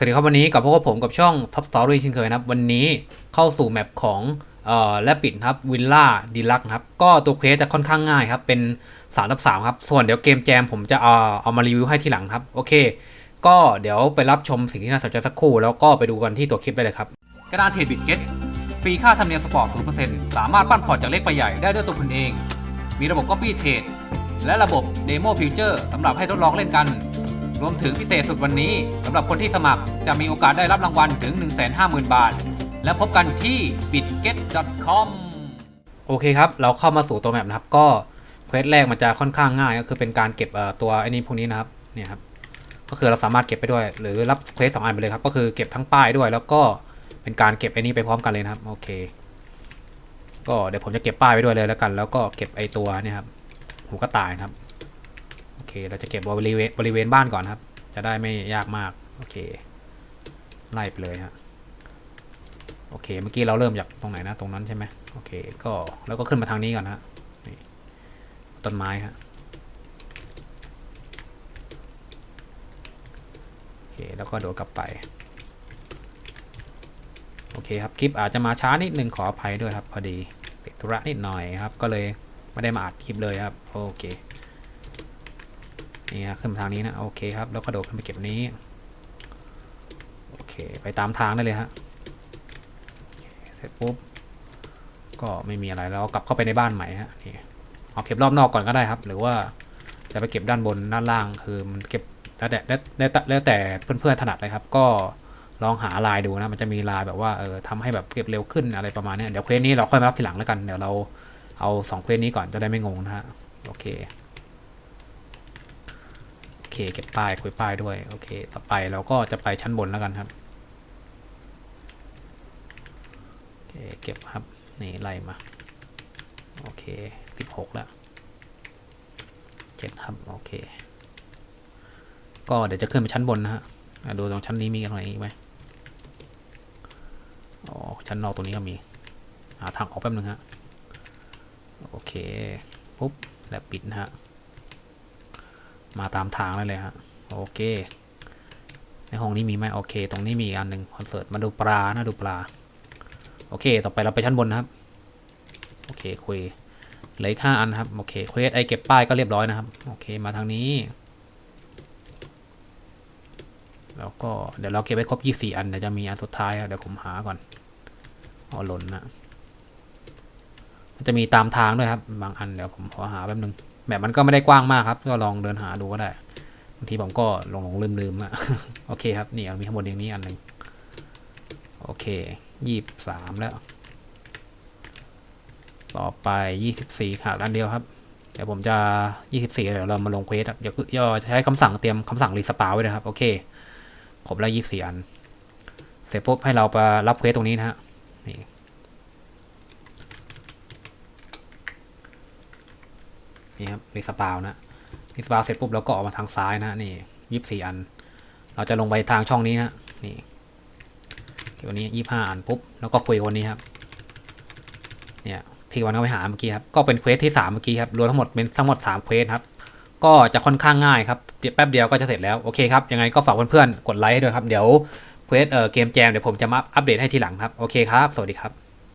สวัสดีครับวันนี้กับพวกผมกับช่อง Top Story เช่นเคยนะครับ วันนี้เข้าสู่แมปของเอ่อและปิดครับวิลล่าดีลักนะครับ ก็ตัวเควสจะค่อนข้างง่ายครับ เป็น3ทับ3ครับ ส่วนเดี๋ยวเกมแจมผมจะเอาเอามารีวิวให้ทีหลังครับ โอเค ก็เดี๋ยวไปรับชมสิ่งที่น่าสนใจสักครู่ แล้วก็ไปดูกันที่ตัวคลิปได้เลยครับ กระดานเทรดบิตเก็ตฟรีค่าธรรมเนียมสปอร์ต0%สามารถปั้นพอร์ตจากเล็กไปใหญ่ได้ด้วยตัวคุณเอง มีระบบ Copy Trade และระบบ Demo Future สำหรับให้ทดลองเล่นกัน รวมถึงพิเศษสุดวันนี้สำหรับคนที่สมัครจะมีโอกาสได้รับรางวัลถึง 150,000 บาท และพบกันที่ bitget.com โอเคครับ เราเข้ามาสู่ตัวแมปนะครับ ก็เควสแรกมันจะค่อนข้างง่าย ก็คือเป็นการเก็บตัวไอ้นี้พวกนี้นะครับเนี่ยครับก็คือเราสามารถเก็บไปด้วย หรือรับเควสสองอันไปเลยครับ ก็คือเก็บทั้งป้ายด้วย แล้วก็เป็นการเก็บไอ้นี้ไปพร้อมกันเลยนะครับโอเค ก็เดี๋ยวผมจะเก็บป้ายไปด้วยเลยแล้วกัน แล้วก็เก็บไอ้ตัวเนี่ยครับหูกระต่ายครับ โอเค เราจะเก็บบริเวณบริเวณบ้านก่อนครับ จะได้ไม่ยากมาก โอเค ไล่ไปเลยฮะ โอเค เมื่อกี้เราเริ่มจากตรงไหนนะ ตรงนั้นใช่ไหมโอเค ก็แล้วก็ขึ้นมาทางนี้ก่อนฮะนี่ต้นไม้ฮะ โอเค แล้วก็โดดกลับไป โอเคครับ คลิปอาจจะมาช้านิดนึงขออภัยด้วยครับ พอดีติดธุระนิดหน่อยครับ ก็เลยไม่ได้มาอัดคลิปเลยครับ โอเค นี่ฮะขึ้นมาทางนี้นะโอเคครับแล้วกระโดดขึ้นไปเก็บนี้โอเคไปตามทางได้เลยฮะเเสร็จปุ๊บก็ไม่มีอะไรแล้วกลับเข้าไปในบ้านใหม่ฮะนี่เอาเก็บรอบนอกก่อนก็ได้ครับ หรือว่าจะไปเก็บด้านบนด้านล่างคือมันเก็บแล้วแต่แล้วแต่แล้วแต่เพื่อนๆถนัดเลยครับ ก็ลองหาลายดูนะ มันจะมีลายแบบว่าเออทำให้แบบเก็บเร็วขึ้นอะไรประมาณนี้เดี๋ยวเควสนี้เราค่อยมารับทีหลังแล้วกัน เดี๋ยวเราเอาสองเควสนี้ก่อนจะได้ไม่งงนะฮะ โอเค เคเก็บป้ายคุยป้ายด้วย โอเค ต่อไปเราก็จะไปชั้นบนแล้วกันครับโอเคเก็บครับ นี่ไล่มา โอเคสิบหกแล้วเจ็ดครับ โอเค ก็เดี๋ยวจะขึ้นไปชั้นบนนะฮะดูตรงชั้นนี้มีอะไรอีกไหมอ๋อ ชั้นนอกตรงนี้ก็มี หาทางออกแป๊บนึงฮะ โอเค ปุ๊บ แล้วปิดนะฮะ มาตามทางได้เลยฮะโอเค ในห้องนี้มีไหมโอเค ตรงนี้มีอันหนึ่งคอนเสิร์ตมาดูปลานะดูปลา โอเค ต่อไปเราไปชั้นบนนะครับ โอเคคุยเหลืออีกห้าอันครับ โอเคเควสไอเก็บป้ายก็เรียบร้อยนะครับ โอเค มาทางนี้ แล้วก็เดี๋ยวเราเก็บไว้ครบยี่สี่อันเดี๋ยวจะมีอันสุดท้ายครับเดี๋ยวผมหาก่อนเอาหล่นนะมันจะมีตามทางด้วยครับ บางอันเดี๋ยวผมขอหาแป๊บนึง แบบมันก็ไม่ได้กว้างมากครับ ก็ลองเดินหาดูก็ได้บางทีผมก็หลงหลงลืมลืมอะโอเคครับ นี่มีข้างบนอย่างนี้อันหนึ่งโอเคยี่สามแล้ว ต่อไปยี่สิบสี่ขาดอันเดียวครับ เดี๋ยวผมจะยี่สิบสี่เดี๋ยวเรามาลงเควสครับเดี๋ยวย่อจะใช้คำสั่งเตรียมคำสั่งรีสปาไว้นะครับ โอเคครบแล้วยี่สิบสี่อัน เสร็จปุ๊บให้เราไปรับเควสตรงนี้นะฮะนี่ นี่ครับรีสปาวนะรีสปาวเสร็จปุ๊บเราก็ออกมาทางซ้ายนะนี่ยี่สี่อัน เราจะลงไปทางช่องนี้นะนี่ตัวนี้ยี่ห้าอันปุ๊บแล้วก็คุยคนนี้ครับเนี่ยที่วันก็ไปหาเมื่อกี้ครับก็เป็นเควสที่สามเมื่อกี้ครับรวมทั้งหมดเป็นทั้งหมดสามเควสครับก็จะค่อนข้างง่ายครับแป๊บเดียวก็จะเสร็จแล้วโอเคครับยังไงก็ฝากเพื่อนๆกดไลค์ให้ด้วยครับเดี๋ยวเควสเอ่อเกมแจมเดี๋ยวผมจะมาอัปเดตให้ทีหลังครับโอเคครับ สวัสดีครับ